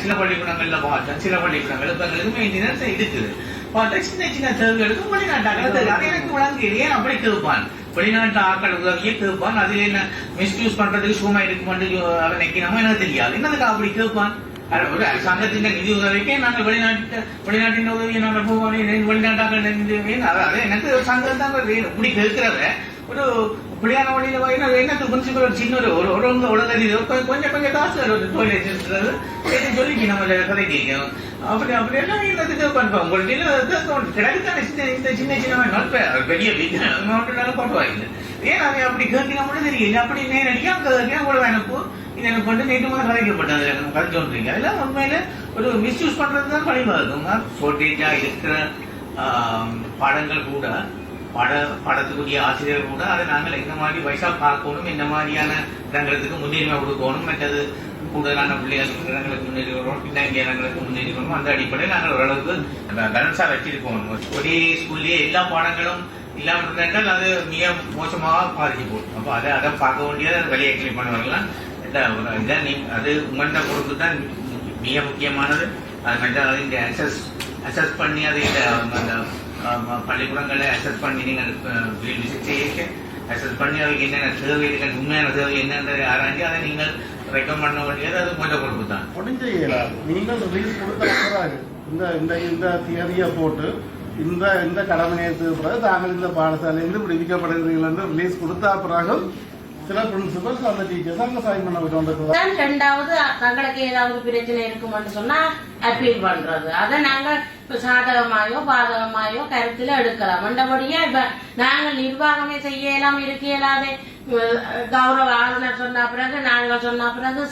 சின்ன பள்ளிக்கூடங்கள்ல பார்த்தேன் சில பள்ளிக்கூடங்கள் இப்ப எங்களுக்கு மெயின்டெனன்ஸ் இருக்குது பார்த்தா சின்ன சின்ன தேவைகளுக்கு வெளிநாட்டாக்கள் அது எனக்கு விளங்கு ஏன் அப்படி கேட்பான்? வெளிநாட்டு ஆக்கள் உதவியே கேட்பான். அதுல என்ன மிஸ்யூஸ் பண்றதுக்கு சும்மா இருக்குமென்று அவன் நினைக்கணுமோ எனக்கு தெரியாது. என்னதுக்கு அப்படி கேட்பான்? ஒரு அரசாங்கத்தின் நிதி உதவிக்கே நாங்கள் வெளிநாட்டு வெளிநாட்டின் உதவியை நாங்கள் போவோம். வெளிநாட்டாக்கள் நிதி எனக்கு சங்கம் தான் வேணும் இப்படி கேட்கிறத ஒரு இப்படியான வழியில வாங்கினா என்ன முன்சிபல் ஒரு சின்ன ஒரு ஒரு ஒரு கொஞ்சம் கொஞ்சம் காசு ஒரு டோய்லெட் இருக்கிறது சொல்லிக்கு நம்ம கதை கேட்கும் அப்படி அப்படி எல்லாம் என்னத்துக்கு பண்ணுவோம் உங்கள்ட்ட கிடைக்கான சின்ன இந்த சின்ன சின்ன நோட் பெரிய நோட்டுனாலும் போட்டுவாங்க ஏன் அதை அப்படி கேட்கலாம் கூட தெரியல அப்படி நேரடியாக கேட்க உங்களை அனுப்பு இது எனக்கு கொண்டு நேற்று முதல் கதைக்கப்பட்டது எனக்கு கதை சொல்றீங்க அதெல்லாம் உண்மையில ஒரு மிஸ்யூஸ் பண்றது தான் கழிவா இருக்கும் ஷோர்டேஜா இருக்கிற படங்கள் கூட பட படத்துக்குரிய ஆசிரியர் கூட அதை நாங்கள் எந்த மாதிரி வயசா பார்க்கணும் என்ன மாதிரியான இடங்களுக்கு முன்னுரிமை கொடுக்கணும். மற்றது கூடுதலான பிள்ளைகளுக்கு இடங்களுக்கு முன்னேறி வரணும் பின்னாங்கிய இடங்களுக்கு முன்னேறி வரணும் அந்த அடிப்படையில் நாங்கள் ஓரளவுக்கு பேலன்ஸா வச்சிருக்கோம் ஒரே ஸ்கூல்லயே எல்லா பாடங்களும் இல்லாமல் இருந்தால் அது மிக மோசமாக பாதிச்சு போடும் அப்போ அதை அதை பார்க்க வேண்டியது அதை வெளியே கிளீன் பண்ணுவாங்களாம் இதான் நீ அது உங்கள்கிட்ட பொறுத்து தான் மிக முக்கியமானது. அது மட்டும் அது இந்த அசஸ் பண்ணி அதை அந்த பள்ளிக்கூடங்களை அசஸ் பண்ணி நீங்கள் விசிட் செய்ய அசஸ் பண்ணி அதுக்கு என்னென்ன தேவை இருக்கு உண்மையான தேவை என்னன்றதை ஆராய்ச்சி அதை நீங்கள் ரெக்கமெண்ட் பண்ண வேண்டியது அது கொஞ்சம் கொடுப்பு தான். முடிஞ்ச நீங்கள் ரிலீஸ் கொடுத்த இந்த இந்த இந்த தியரியை போட்டு இந்த இந்த கடமையை பிறகு தாங்கள் இந்த பாடசாலையிலிருந்து விடுவிக்கப்படுகிறீர்கள் என்று ரிலீஸ் கொடுத்த பிறகு சில பிரின்சிபல்ஸ் அந்த டீச்சர்ஸ் அங்க சைன் பண்ண விட்டு வந்திருக்கிறாங்க ரெண்டாவது தங்களுக்கு ஏதாவது பிரச்சனை இருக்கும்னு சொன்னா அப்பீல் பண்றது. அதை நாங்க சாதகமாயோ பாதகமாயோ கருத்துல எடுக்கலாம். மண்டபடியா இப்ப நாங்கள் நிர்வாகமே செய்யலாம் இருக்க இயலாத கௌரவ ஆளுநர் சொன்ன பிறகு நாங்க சொன்ன பிறகு